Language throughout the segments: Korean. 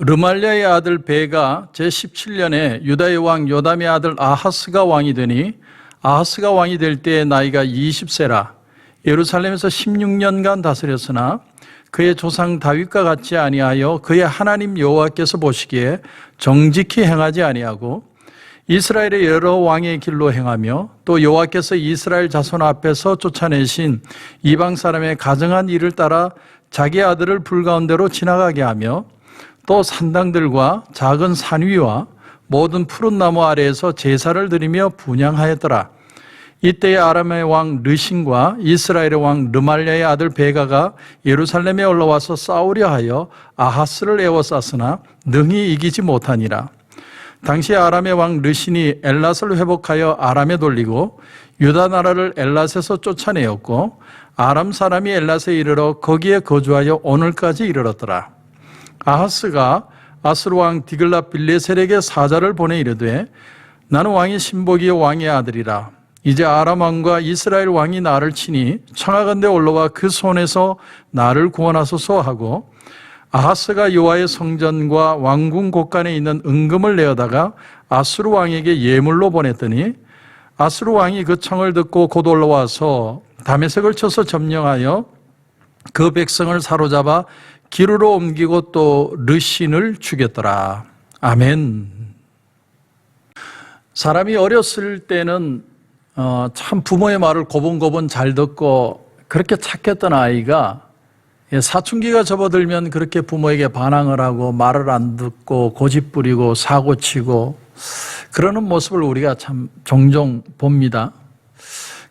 르말리아의 아들 베가 제17년에 유다의 왕 요담의 아들 아하스가 왕이 되니 아하스가 왕이 될 때의 나이가 20세라. 예루살렘에서 16년간 다스렸으나 그의 조상 다윗과 같지 아니하여 그의 하나님 여호와께서 보시기에 정직히 행하지 아니하고 이스라엘의 여러 왕의 길로 행하며 또 여호와께서 이스라엘 자손 앞에서 쫓아내신 이방 사람의 가정한 일을 따라 자기 아들을 불가운데로 지나가게 하며 또 산당들과 작은 산 위와 모든 푸른 나무 아래에서 제사를 드리며 분양하였더라. 이때에 아람의 왕 르신과 이스라엘의 왕 르말리아의 아들 베가가 예루살렘에 올라와서 싸우려 하여 아하스를 에워쌌으나 능히 이기지 못하니라. 당시 아람의 왕 르신이 엘랏을 회복하여 아람에 돌리고 유다 나라를 엘랏에서 쫓아내었고 아람 사람이 엘랏에 이르러 거기에 거주하여 오늘까지 이르렀더라. 아하스가 아스루 왕 디글라 빌레셀에게 사자를 보내 이르되 나는 왕의 신복이요 왕의 아들이라. 이제 아람 왕과 이스라엘 왕이 나를 치니 청하건대 올라와 그 손에서 나를 구원하소서 하고 아하스가 여호와의 성전과 왕궁 곳간에 있는 은금을 내어다가 아스루 왕에게 예물로 보냈더니 아스루 왕이 그 청을 듣고 곧 올라와서 다메섹을 쳐서 점령하여 그 백성을 사로잡아 기루로 옮기고 또 르신을 죽였더라. 아멘. 사람이 어렸을 때는 어, 참 부모의 말을 고분고분 잘 듣고 그렇게 착했던 아이가 예, 사춘기가 접어들면 그렇게 부모에게 반항을 하고 말을 안 듣고 고집 부리고 사고 치고 그러는 모습을 우리가 참 종종 봅니다.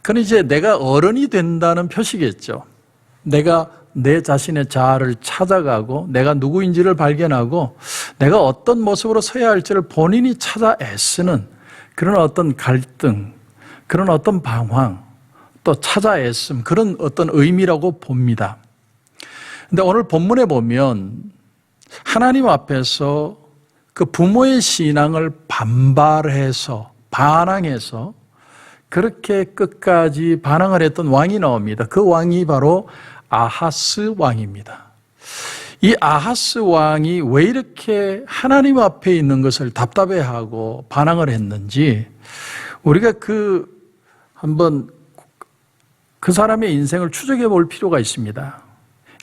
그건 이제 내가 어른이 된다는 표시겠죠. 내가 내 자신의 자아를 찾아가고 내가 누구인지를 발견하고 내가 어떤 모습으로 서야 할지를 본인이 찾아 애쓰는 그런 어떤 갈등, 그런 어떤 방황, 또 찾아 애씀, 그런 어떤 의미라고 봅니다. 근데 오늘 본문에 보면 하나님 앞에서 그 부모의 신앙을 반발해서, 반항해서 그렇게 끝까지 반항을 했던 왕이 나옵니다. 그 왕이 바로 아하스 왕입니다. 이 아하스 왕이 왜 이렇게 하나님 앞에 있는 것을 답답해하고 반항을 했는지 우리가 그 한번 그 사람의 인생을 추적해 볼 필요가 있습니다.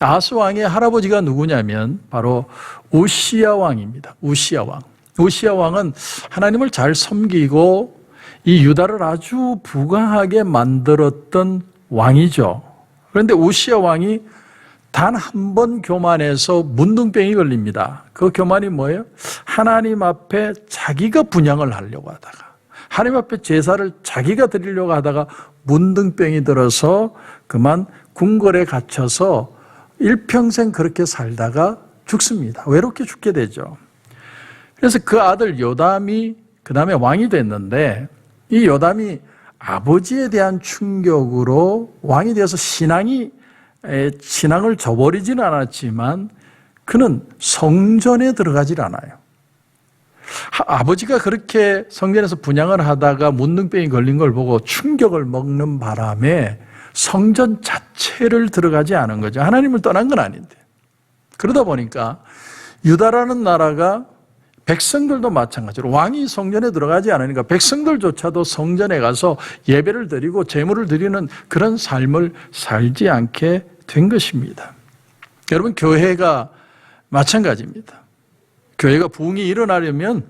아하스 왕의 할아버지가 누구냐면 바로 우시야 왕입니다. 우시야 왕. 우시야 왕은 하나님을 잘 섬기고 이 유다를 아주 부강하게 만들었던 왕이죠. 그런데 우시야 왕이 단 한 번 교만해서 문둥병이 걸립니다. 그 교만이 뭐예요? 하나님 앞에 자기가 분양을 하려고 하다가 하나님 앞에 제사를 자기가 드리려고 하다가 문둥병이 들어서 그만 궁궐에 갇혀서 일평생 그렇게 살다가 죽습니다. 외롭게 죽게 되죠. 그래서 그 아들 요담이 그 다음에 왕이 됐는데 이 요담이 아버지에 대한 충격으로 왕이 되어서 신앙이 신앙을 저버리지는 않았지만 그는 성전에 들어가질 않아요. 아버지가 그렇게 성전에서 분양을 하다가 문둥병이 걸린 걸 보고 충격을 먹는 바람에 성전 자체를 들어가지 않은 거죠. 하나님을 떠난 건 아닌데. 그러다 보니까 유다라는 나라가 백성들도 마찬가지로 왕이 성전에 들어가지 않으니까 백성들조차도 성전에 가서 예배를 드리고 제물을 드리는 그런 삶을 살지 않게 된 것입니다. 여러분 교회가 마찬가지입니다. 교회가 부흥이 일어나려면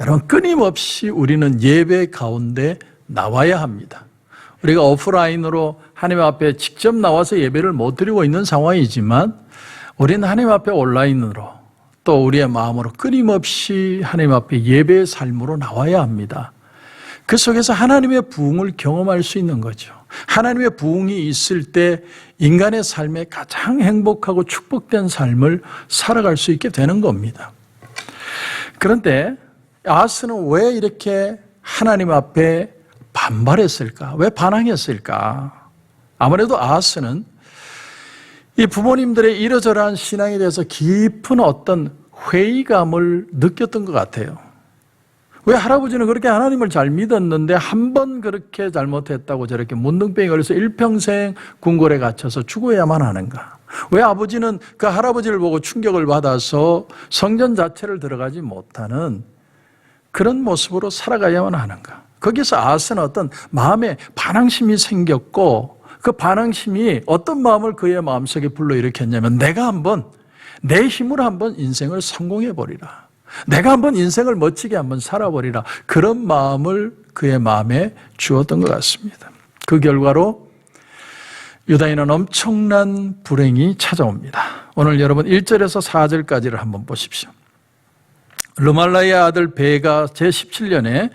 여러분 끊임없이 우리는 예배 가운데 나와야 합니다. 우리가 오프라인으로 하나님 앞에 직접 나와서 예배를 못 드리고 있는 상황이지만 우리는 하나님 앞에 온라인으로 또 우리의 마음으로 끊임없이 하나님 앞에 예배의 삶으로 나와야 합니다. 그 속에서 하나님의 부흥을 경험할 수 있는 거죠. 하나님의 부흥이 있을 때 인간의 삶에 가장 행복하고 축복된 삶을 살아갈 수 있게 되는 겁니다. 그런데 아스는 왜 이렇게 하나님 앞에 반발했을까? 왜 반항했을까? 아무래도 아스는 이 부모님들의 이러저러한 신앙에 대해서 깊은 어떤 회의감을 느꼈던 것 같아요. 왜 할아버지는 그렇게 하나님을 잘 믿었는데 한 번 그렇게 잘못했다고 저렇게 문둥병이 걸려서 일평생 궁궐에 갇혀서 죽어야만 하는가? 왜 아버지는 그 할아버지를 보고 충격을 받아서 성전 자체를 들어가지 못하는 그런 모습으로 살아가야만 하는가? 거기서 아스는 어떤 마음에 반항심이 생겼고 그 반항심이 어떤 마음을 그의 마음속에 불러일으켰냐면 내가 한번 내 힘으로 한번 인생을 성공해 버리라. 내가 한번 인생을 멋지게 한번 살아버리라. 그런 마음을 그의 마음에 주었던 것 같습니다. 그 결과로 유다인은 엄청난 불행이 찾아옵니다. 오늘 여러분 1절에서 4절까지를 한번 보십시오. 르말라의 아들 베가 제17년에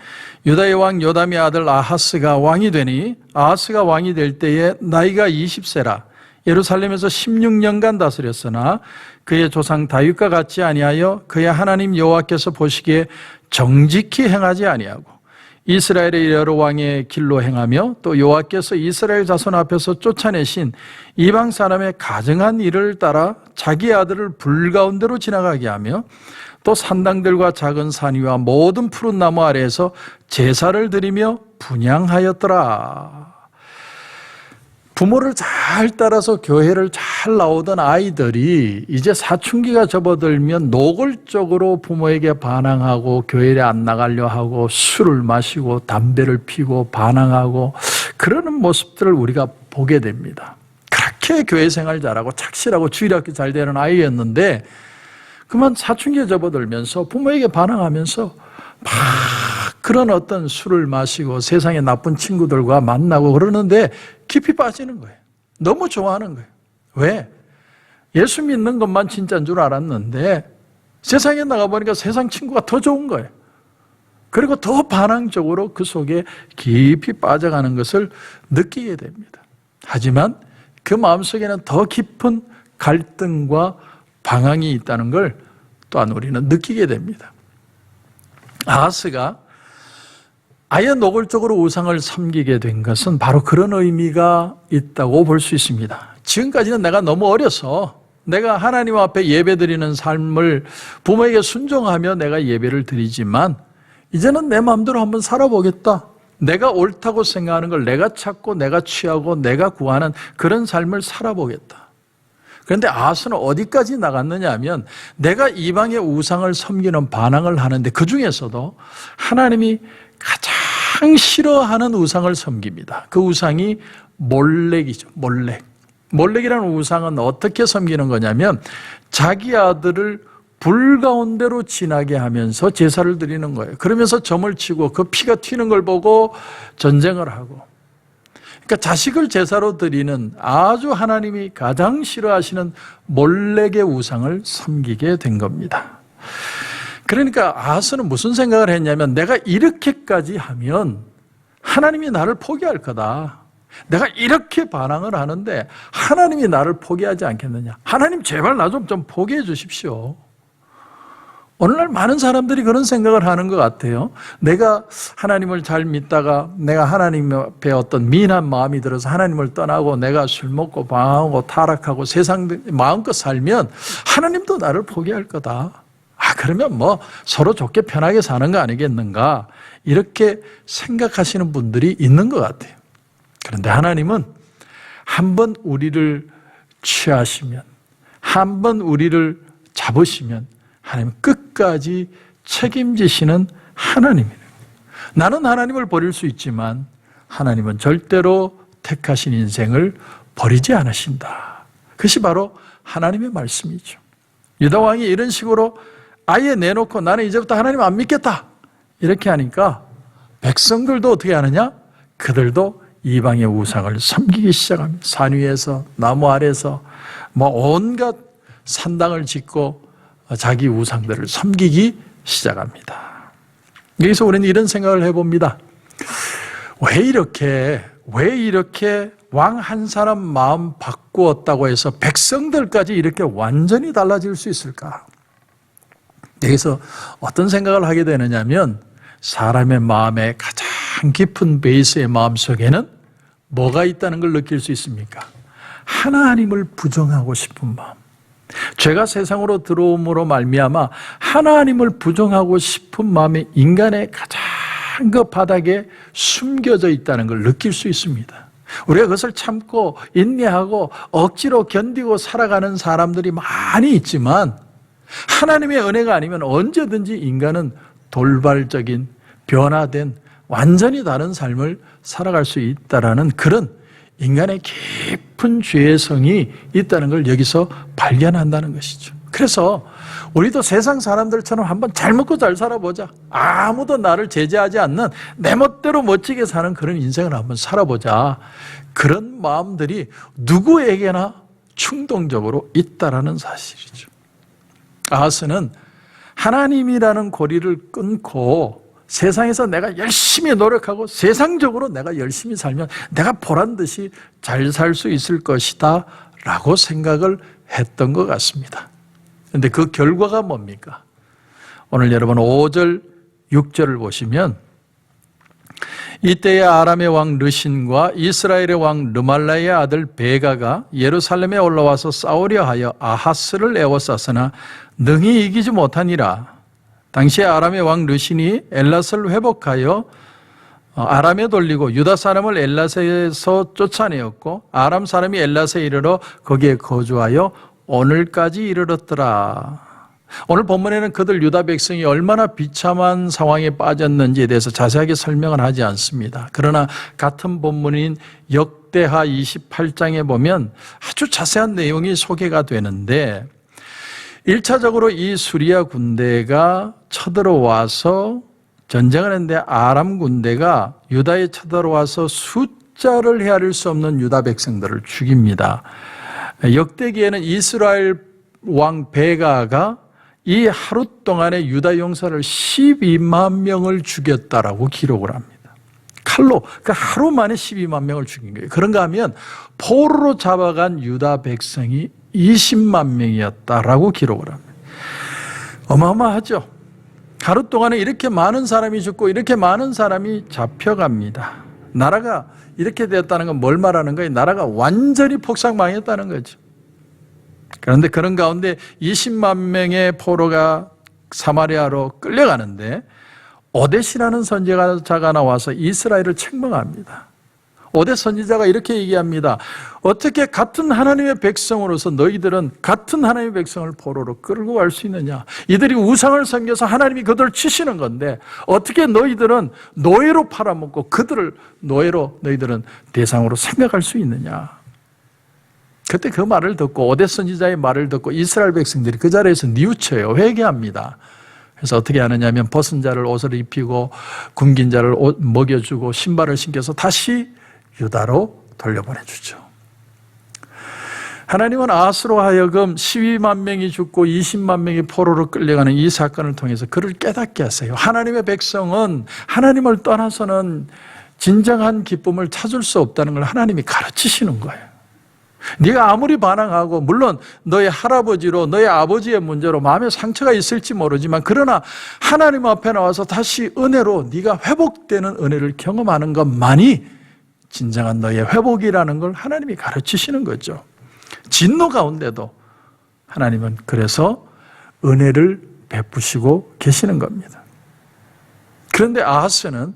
유다의 왕 요담의 아들 아하스가 왕이 되니 아하스가 왕이 될 때에 나이가 20세라 예루살렘에서 16년간 다스렸으나 그의 조상 다윗과 같이 아니하여 그의 하나님 여호와께서 보시기에 정직히 행하지 아니하고 이스라엘의 여러 왕의 길로 행하며 또 여호와께서 이스라엘 자손 앞에서 쫓아내신 이방 사람의 가증한 일을 따라 자기 아들을 불 가운데로 지나가게 하며 또 산당들과 작은 산 위와 모든 푸른 나무 아래에서 제사를 드리며 분양하였더라. 부모를 잘 따라서 교회를 잘 나오던 아이들이 이제 사춘기가 접어들면 노골적으로 부모에게 반항하고 교회에 안 나가려 하고 술을 마시고 담배를 피고 반항하고 그러는 모습들을 우리가 보게 됩니다. 그렇게 교회 생활 잘하고 착실하고 주일학교 잘 되는 아이였는데 그만 사춘기에 접어들면서 부모에게 반항하면서 막 그런 어떤 술을 마시고 세상의 나쁜 친구들과 만나고 그러는데 깊이 빠지는 거예요. 너무 좋아하는 거예요. 왜? 예수 믿는 것만 진짜인 줄 알았는데 세상에 나가보니까 세상 친구가 더 좋은 거예요. 그리고 더 반항적으로 그 속에 깊이 빠져가는 것을 느끼게 됩니다. 하지만 그 마음속에는 더 깊은 갈등과 방황이 있다는 걸 또한 우리는 느끼게 됩니다. 아하스가 아예 노골적으로 우상을 섬기게 된 것은 바로 그런 의미가 있다고 볼 수 있습니다. 지금까지는 내가 너무 어려서 내가 하나님 앞에 예배 드리는 삶을 부모에게 순종하며 내가 예배를 드리지만 이제는 내 마음대로 한번 살아보겠다. 내가 옳다고 생각하는 걸 내가 찾고 내가 취하고 내가 구하는 그런 삶을 살아보겠다. 그런데 아스는 어디까지 나갔느냐 하면 내가 이방의 우상을 섬기는 반항을 하는데 그 중에서도 하나님이 가장 싫어하는 우상을 섬깁니다. 그 우상이 몰렉이죠. 몰렉. 몰렉이라는 우상은 어떻게 섬기는 거냐면 자기 아들을 불 가운데로 지나게 하면서 제사를 드리는 거예요. 그러면서 점을 치고 그 피가 튀는 걸 보고 전쟁을 하고 그러니까 자식을 제사로 드리는 아주 하나님이 가장 싫어하시는 몰렉의 우상을 섬기게 된 겁니다. 그러니까 아하스는 무슨 생각을 했냐면 내가 이렇게까지 하면 하나님이 나를 포기할 거다. 내가 이렇게 반항을 하는데 하나님이 나를 포기하지 않겠느냐. 하나님 제발 나 좀좀 포기해 주십시오. 오늘날 많은 사람들이 그런 생각을 하는 것 같아요. 내가 하나님을 잘 믿다가 내가 하나님 앞에 어떤 미인한 마음이 들어서 하나님을 떠나고 내가 술 먹고 방황하고 타락하고 세상 마음껏 살면 하나님도 나를 포기할 거다. 아, 그러면 뭐 서로 좋게 편하게 사는 거 아니겠는가? 이렇게 생각하시는 분들이 있는 것 같아요. 그런데 하나님은 한 번 우리를 취하시면, 한 번 우리를 잡으시면 하나님 끝까지 책임지시는 하나님이에요. 나는 하나님을 버릴 수 있지만 하나님은 절대로 택하신 인생을 버리지 않으신다. 그것이 바로 하나님의 말씀이죠. 유다 왕이 이런 식으로 아예 내놓고 나는 이제부터 하나님 안 믿겠다. 이렇게 하니까 백성들도 어떻게 하느냐? 그들도 이방의 우상을 섬기기 시작합니다. 산 위에서 나무 아래서 뭐 온갖 산당을 짓고 자기 우상들을 섬기기 시작합니다. 여기서 우리는 이런 생각을 해봅니다. 왜 이렇게, 왜 이렇게 왕 한 사람 마음 바꾸었다고 해서 백성들까지 이렇게 완전히 달라질 수 있을까? 여기서 어떤 생각을 하게 되느냐면 사람의 마음의 가장 깊은 베이스의 마음 속에는 뭐가 있다는 걸 느낄 수 있습니까? 하나님을 부정하고 싶은 마음. 죄가 세상으로 들어옴으로 말미암아 하나님을 부정하고 싶은 마음이 인간의 가장 그 바닥에 숨겨져 있다는 걸 느낄 수 있습니다. 우리가 그것을 참고 인내하고 억지로 견디고 살아가는 사람들이 많이 있지만 하나님의 은혜가 아니면 언제든지 인간은 돌발적인 변화된 완전히 다른 삶을 살아갈 수 있다라는 그런 인간의 깊은 죄성이 있다는 걸 여기서 발견한다는 것이죠. 그래서 우리도 세상 사람들처럼 한번 잘 먹고 잘 살아보자. 아무도 나를 제재하지 않는 내 멋대로 멋지게 사는 그런 인생을 한번 살아보자. 그런 마음들이 누구에게나 충동적으로 있다라는 사실이죠. 아하스는 하나님이라는 고리를 끊고 세상에서 내가 열심히 노력하고 세상적으로 내가 열심히 살면 내가 보란 듯이 잘 살 수 있을 것이다 라고 생각을 했던 것 같습니다. 근데 그 결과가 뭡니까? 오늘 여러분 5절, 6절을 보시면 이때에 아람의 왕 르신과 이스라엘의 왕 르말라의 아들 베가가 예루살렘에 올라와서 싸우려 하여 아하스를 에워쌌으나 능히 이기지 못하니라. 당시에 아람의 왕 르신이 엘랏을 회복하여 어, 아람에 돌리고 유다 사람을 엘랏에서 쫓아내었고 아람 사람이 엘랏에 이르러 거기에 거주하여 오늘까지 이르렀더라. 오늘 본문에는 그들 유다 백성이 얼마나 비참한 상황에 빠졌는지에 대해서 자세하게 설명을 하지 않습니다. 그러나 같은 본문인 역대하 28장에 보면 아주 자세한 내용이 소개가 되는데 1차적으로 이 수리아 군대가 쳐들어와서 전쟁을 했는데 아람 군대가 유다에 쳐들어와서 숫자를 헤아릴 수 없는 유다 백성들을 죽입니다. 역대기에는 이스라엘 왕 베가가 이 하루 동안에 유다 용사를 12만 명을 죽였다라고 기록을 합니다. 칼로 그 하루 만에 12만 명을 죽인 거예요. 그런가 하면 포로로 잡아간 유다 백성이 20만 명이었다라고 기록을 합니다. 어마어마하죠. 하루 동안에 이렇게 많은 사람이 죽고 이렇게 많은 사람이 잡혀갑니다. 나라가 이렇게 되었다는 건 뭘 말하는 거예요? 나라가 완전히 폭삭망했다는 거죠. 그런데 그런 가운데 20만 명의 포로가 사마리아로 끌려가는데 오데시라는 선지자가 나와서 이스라엘을 책망합니다. 오대 선지자가 이렇게 얘기합니다. 어떻게 같은 하나님의 백성으로서 너희들은 같은 하나님의 백성을 포로로 끌고 갈 수 있느냐? 이들이 우상을 섬겨서 하나님이 그들을 치시는 건데 어떻게 너희들은 노예로 팔아먹고 그들을 노예로 너희들은 대상으로 생각할 수 있느냐? 그때 그 말을 듣고 오대 선지자의 말을 듣고 이스라엘 백성들이 그 자리에서 뉘우쳐요. 회개합니다. 그래서 어떻게 하느냐면 벗은 자를 옷을 입히고 굶긴 자를 옷 먹여주고 신발을 신겨서 다시 유다로 돌려보내 주죠. 하나님은 아스로 하여금 12만 명이 죽고 20만 명이 포로로 끌려가는 이 사건을 통해서 그를 깨닫게 하세요. 하나님의 백성은 하나님을 떠나서는 진정한 기쁨을 찾을 수 없다는 걸 하나님이 가르치시는 거예요. 네가 아무리 반항하고 물론 너의 할아버지로 너의 아버지의 문제로 마음에 상처가 있을지 모르지만 그러나 하나님 앞에 나와서 다시 은혜로 네가 회복되는 은혜를 경험하는 것만이 진정한 너의 회복이라는 걸 하나님이 가르치시는 거죠. 진노 가운데도 하나님은 그래서 은혜를 베푸시고 계시는 겁니다. 그런데 아하스는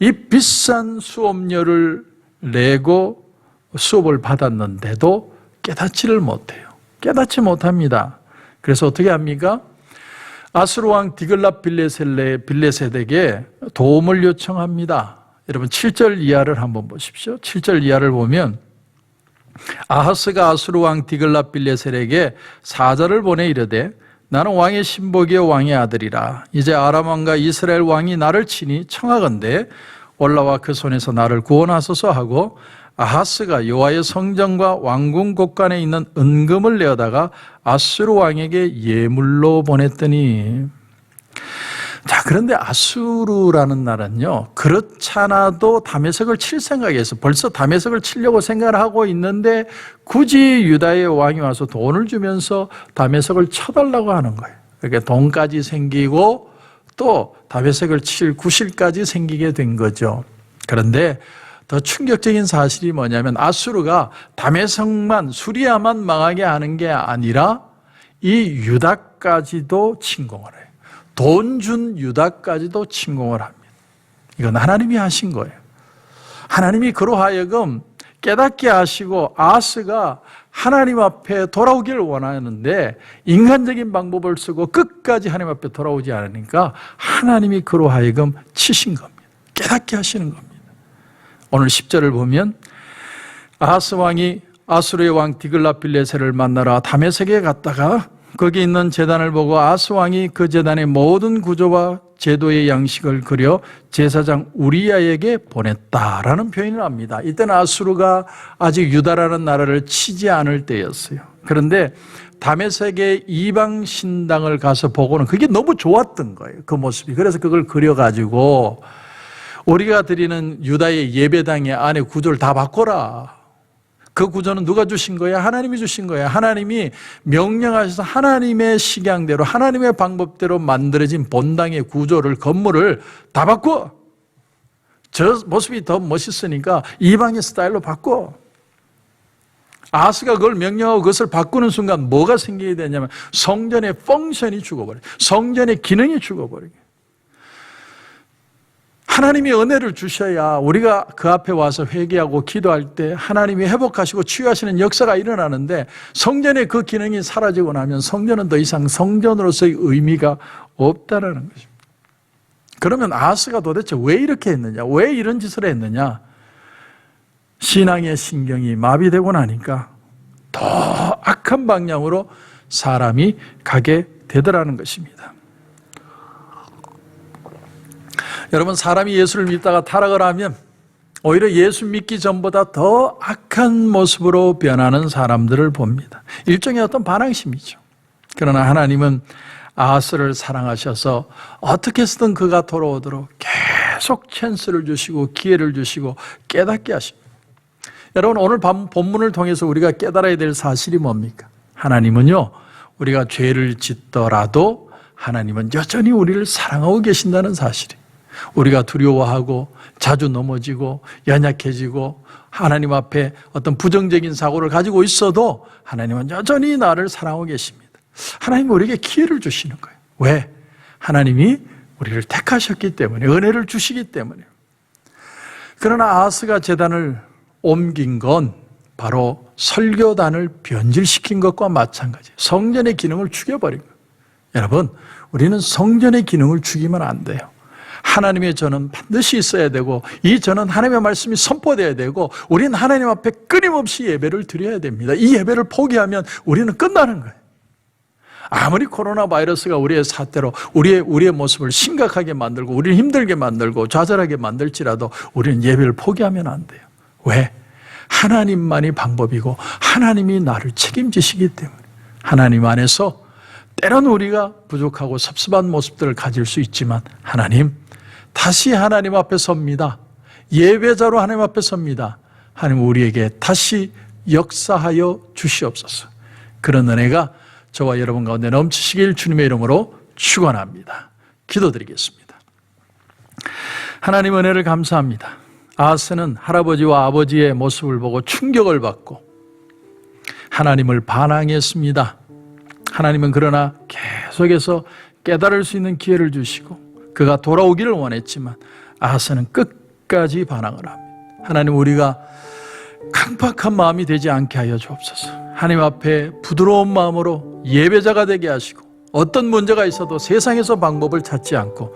이 비싼 수업료를 내고 수업을 받았는데도 깨닫지를 못해요. 깨닫지 못합니다. 그래서 어떻게 합니까? 아수르 왕 디글랍 빌레셀레 빌레셋에게 도움을 요청합니다. 여러분 7절 이하를 한번 보십시오. 7절 이하를 보면 아하스가 아수르 왕 디글랍 빌레셀에게 사절을 보내 이르되 나는 왕의 신복이요 왕의 아들이라 이제 아람 왕과 이스라엘 왕이 나를 치니 청하건대 올라와 그 손에서 나를 구원하소서 하고 아하스가 여호와의 성전과 왕궁 곳간에 있는 은금을 내어다가 아수르 왕에게 예물로 보냈더니 자, 그런데 아수르라는 나라는요, 그렇잖아도 담에색을 칠 생각에서 벌써 담에색을 치려고 생각을 하고 있는데 굳이 유다의 왕이 와서 돈을 주면서 담에색을 쳐달라고 하는 거예요. 그러니까 돈까지 생기고 또 담에색을 칠 구실까지 생기게 된 거죠. 그런데 더 충격적인 사실이 뭐냐면 아수르가 담에색만 수리아만 망하게 하는 게 아니라 이 유다까지도 침공을 해요. 돈 준 유다까지도 침공을 합니다. 이건 하나님이 하신 거예요. 하나님이 그로 하여금 깨닫게 하시고 아스가 하나님 앞에 돌아오기를 원하는데 인간적인 방법을 쓰고 끝까지 하나님 앞에 돌아오지 않으니까 하나님이 그로 하여금 치신 겁니다. 깨닫게 하시는 겁니다. 오늘 10절을 보면 아하스 왕이 아수르의 왕 디글라필레세를 만나러 다메섹에 갔다가 거기 있는 제단을 보고 아하스 왕이 그 제단의 모든 구조와 제도의 양식을 그려 제사장 우리야에게 보냈다라는 표현을 합니다. 이때는 아수르가 아직 유다라는 나라를 치지 않을 때였어요. 그런데 다메섹의 이방 신당을 가서 보고는 그게 너무 좋았던 거예요. 그 모습이. 그래서 그걸 그려 가지고 우리가 드리는 유다의 예배당의 안에 구조를 다 바꿔라. 그 구조는 누가 주신 거야? 하나님이 주신 거야. 하나님이 명령하셔서 하나님의 식양대로 하나님의 방법대로 만들어진 본당의 구조를 건물을 다 바꿔. 저 모습이 더 멋있으니까 이방의 스타일로 바꿔. 아스가 그걸 명령하고 그것을 바꾸는 순간 뭐가 생기게 되냐면 성전의 펑션이 죽어버려. 성전의 기능이 죽어버려. 하나님이 은혜를 주셔야 우리가 그 앞에 와서 회개하고 기도할 때 하나님이 회복하시고 치유하시는 역사가 일어나는데 성전의 그 기능이 사라지고 나면 성전은 더 이상 성전으로서의 의미가 없다라는 것입니다. 그러면 아스가 도대체 왜 이렇게 했느냐? 왜 이런 짓을 했느냐? 신앙의 신경이 마비되고 나니까 더 악한 방향으로 사람이 가게 되더라는 것입니다. 여러분 사람이 예수를 믿다가 타락을 하면 오히려 예수 믿기 전보다 더 악한 모습으로 변하는 사람들을 봅니다. 일종의 어떤 반항심이죠. 그러나 하나님은 아하스를 사랑하셔서 어떻게 해서든 그가 돌아오도록 계속 찬스를 주시고 기회를 주시고 깨닫게 하십니다. 여러분 오늘 본문을 통해서 우리가 깨달아야 될 사실이 뭡니까? 하나님은요 우리가 죄를 짓더라도 하나님은 여전히 우리를 사랑하고 계신다는 사실이 우리가 두려워하고 자주 넘어지고 연약해지고 하나님 앞에 어떤 부정적인 사고를 가지고 있어도 하나님은 여전히 나를 사랑하고 계십니다. 하나님은 우리에게 기회를 주시는 거예요. 왜? 하나님이 우리를 택하셨기 때문에 은혜를 주시기 때문에. 그러나 아하스가 재단을 옮긴 건 바로 설교단을 변질시킨 것과 마찬가지. 성전의 기능을 죽여버린 거예요. 여러분, 우리는 성전의 기능을 죽이면 안 돼요. 하나님의 전은 반드시 있어야 되고 이 전은 하나님의 말씀이 선포돼야 되고 우리는 하나님 앞에 끊임없이 예배를 드려야 됩니다. 이 예배를 포기하면 우리는 끝나는 거예요. 아무리 코로나 바이러스가 우리의 사태로 우리의 우리의 모습을 심각하게 만들고 우리를 힘들게 만들고 좌절하게 만들지라도 우리는 예배를 포기하면 안 돼요. 왜? 하나님만이 방법이고 하나님이 나를 책임지시기 때문에 하나님 안에서 때론 우리가 부족하고 섭섭한 모습들을 가질 수 있지만 하나님 다시 하나님 앞에 섭니다. 예배자로 하나님 앞에 섭니다. 하나님 우리에게 다시 역사하여 주시옵소서. 그런 은혜가 저와 여러분 가운데 넘치시길 주님의 이름으로 축원합니다. 기도드리겠습니다. 하나님 은혜를 감사합니다. 아스는 할아버지와 아버지의 모습을 보고 충격을 받고 하나님을 반항했습니다. 하나님은 그러나 계속해서 깨달을 수 있는 기회를 주시고 그가 돌아오기를 원했지만 아하스는 끝까지 반항을 합니다. 하나님 우리가 강팍한 마음이 되지 않게 하여 주옵소서. 하나님 앞에 부드러운 마음으로 예배자가 되게 하시고 어떤 문제가 있어도 세상에서 방법을 찾지 않고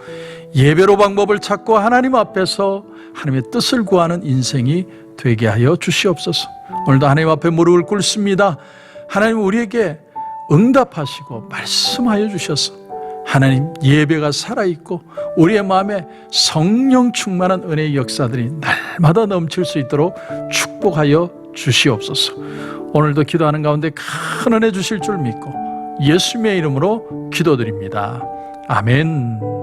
예배로 방법을 찾고 하나님 앞에서 하나님의 뜻을 구하는 인생이 되게 하여 주시옵소서. 오늘도 하나님 앞에 무릎을 꿇습니다. 하나님 우리에게 응답하시고 말씀하여 주셔서 하나님 예배가 살아있고 우리의 마음에 성령 충만한 은혜의 역사들이 날마다 넘칠 수 있도록 축복하여 주시옵소서. 오늘도 기도하는 가운데 큰 은혜 주실 줄 믿고 예수님의 이름으로 기도드립니다. 아멘.